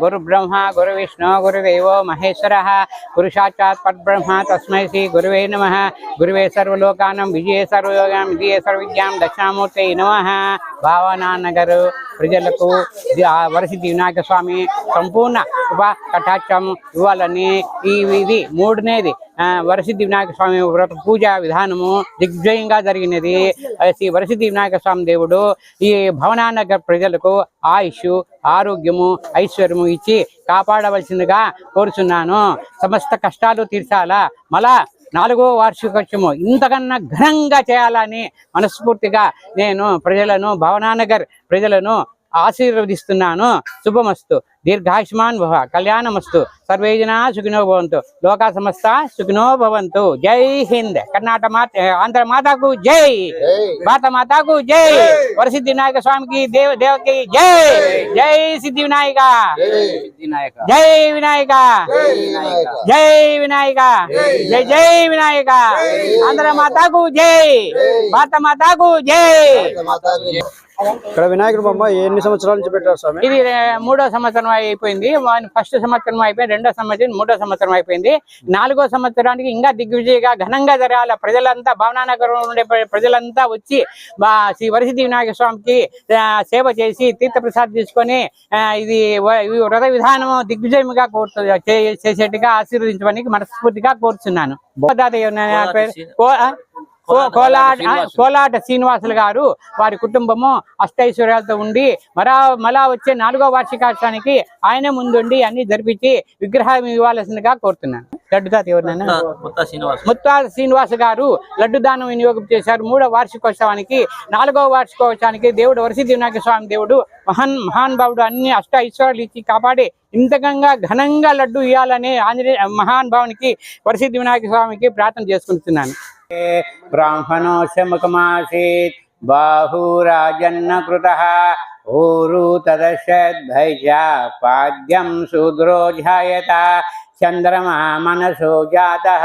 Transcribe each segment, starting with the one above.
గురు బ్రహ్మ గురు విష్ణు గురుదేవో మహేశ్వర గురు సాక్షాత్ పద్బ్రహ్మ తస్మై శ్రీ గురువే నమ. గురువే సర్వలోకానం విజయ సర్వయోగం విజయ సర్వవిద్యాం దక్షిణామూర్తి నమ. భావనానగర్ ప్రజలకు వరసిద్ధి వినాయక స్వామి సంపూర్ణ కృపా కటాక్షం ఇవ్వాలని ఈ ఇది మూడునేది. వరసిద్ధి వినాయక స్వామి వ్రత పూజ విధానము దిగ్విజయంగా జరిగినది. శ్రీ వరసిద్ధి వినాయక స్వామి దేవుడు ఈ భవనానగర్ ప్రజలకు ఆయుష్ ఆరోగ్యము ఐశ్వర్యము ఇచ్చి కాపాడవలసిందిగా కోరుచున్నాను. సమస్త కష్టాలు తీర్చాలా? మళ్ళా నాలుగో వార్షికోత్సవం ఇంతకన్నా ఘనంగా చేయాలని మనస్ఫూర్తిగా నేను ప్రజలను భవనానగర్ ప్రజలను ఆశీర్వదిస్తున్నాను. శుభమస్తు. దీర్ఘాయుష్మాన్ భవ. కళ్యాణమస్తు. సర్వే జనా సుఖినో భవంతు. లోకా సమస్త సుఖినో భవంతు. జై హింద్. కర్ణాటక మాత ఆంధ్ర మాతాకు జై. భారత మాతాకు జై. వరసిద్ధి వినాయక స్వామికి దేవ దేవకి జై. జై. సిద్ధి వినాయక. జై. వినాయక. జై వినాయక. జై జై వినాయక. ఆంధ్ర మాతాకు జై. భారత మాతాకు జై. ఇక్కడ వినాయకుడు బొమ్మ ఎన్ని సంవత్సరాల నుంచి పెట్టారు స్వామి? ఇది మూడో సంవత్సరం అయిపోయింది. ఫస్ట్ సంవత్సరం అయిపోయింది రెండో సంవత్సరం మూడో సంవత్సరం అయిపోయింది. నాలుగో సంవత్సరానికి ఇంకా దిగ్విజయగా ఘనంగా జరగాల ప్రజలంతా భవనానగరం ఉండే ప్ర- ప్రజలంతా వచ్చి శ్రీ వరసిద్ధి వినాయక స్వామికి సేవ చేసి తీర్థప్రసాద్ తీసుకొని ఇది వ్రత విధానం దిగ్విజయంగా కోరుతు చే- చేసేట్టుగా ఆశీర్వదించడానికి మనస్ఫూర్తిగా కోరుచున్నాను. తాతయ్య నా పేరు కో- ఆ? కో- కోలాట కోలాట శ్రీనివాసులు గారు వారి కుటుంబము అష్టైశ్వర్యాలతో ఉండి మరా మళ్ళా వచ్చే నాలుగో వార్షికోత్సవానికి ఆయనే ముందుండి అన్ని జరిపించి విగ్రహం ఇవ్వాల్సిందిగా కోరుతున్నాను. లడ్డు తాత ఎవరినైనా? ముత్తా శ్రీనివాస్ గారు లడ్డు దానం వినియోగం చేశారు. మూడో వార్షికోత్సవానికి నాలుగో వార్షికోత్సవానికి దేవుడు వరసిద్ధి వినాయక స్వామి దేవుడు మహాన్ మహాన్ భావుడు అన్ని అష్ట ఐశ్వర్యాలు ఇచ్చి కాపాడి ఇంతకంగా ఘనంగా లడ్డు ఇవ్వాలని ఆంజనేయ మహాన్ భావునికి వరసిద్ధి వినాయక స్వామికి ప్రార్థన చేసుకుంటున్నాను. ब्राह्मणोऽशमुखमासीत् बाहुराजन्न कृतः ऊरु तदशद्भैजा पाद्यं शूद्रो जायत चन्द्रमा मनसो जातः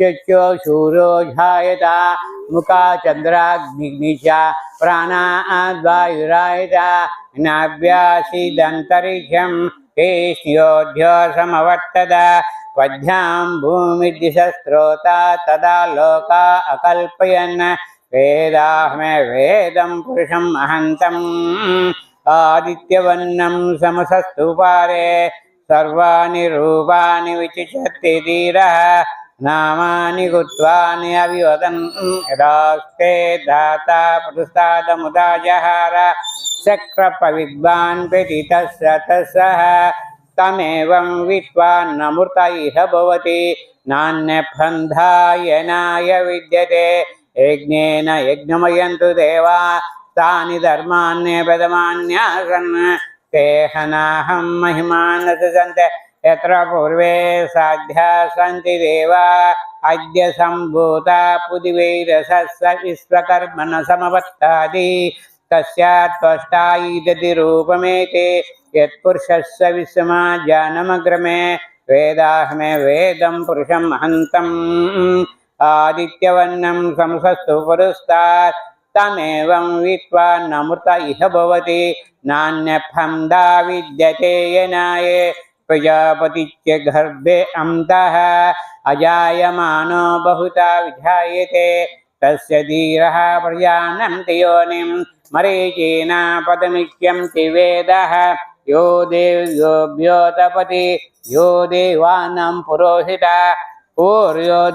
चुच्यो शूरो जायत मुखा चन्द्राग्निग्निश प्राणाद्वायुरायत नाभ्यासीदन्तरिक्षं केष्योध्यो त्वध्यां भूमिदिशस्त्रोता तदा लोका अकल्पयन्। वेदाहमे वेदं पुरुषम् अहन्तम्। आदित्यवन्नं समसस्तुपारे सर्वाणि रूपाणि विचिषति धीरः। नामानि गुत्वानि अभिवदन् यदास्ते दाता पुरुस्तादमुदाजहार चक्रपविद्वान् व्यतीतः तस्य తమేవం విద్వాన్నమృత ఇహ భవతి నాణ్యబంధాయనాయ విద్యతే యజ్ఞేన యజ్ఞమయంతు దేవా తాని ధర్మాన్యపదమాన్యాసన్ తేహనాహం మహిమాన సంతే యత్ర పూర్వే సాధ్యా సంతి దేవా అద్య సంభూత పుదివైరసస్స విశ్వకర్మణ సమవర్తాది తస్యాత్ త్వష్టాయిదతి రూపమేతే यत्पुरुषस्सविसमाजानमग्रमे वेदाहमे वेदं पुरुषं हन्तम् आदित्यवर्णं संसस्तु पुरस्तात् तमेवं वित्वा नमृत इह भवति नान्यफन्दा विद्यते यनाये प्रजापतिच्य गर्भे अन्तः अजायमानो बहुता विधायते तस्य धीरः प्रजानन्ति योनिं मरीचीना पदमित्यं वेदः यो देव्योभ्यो तपति यो देवानां पुरोहिता ओर्यो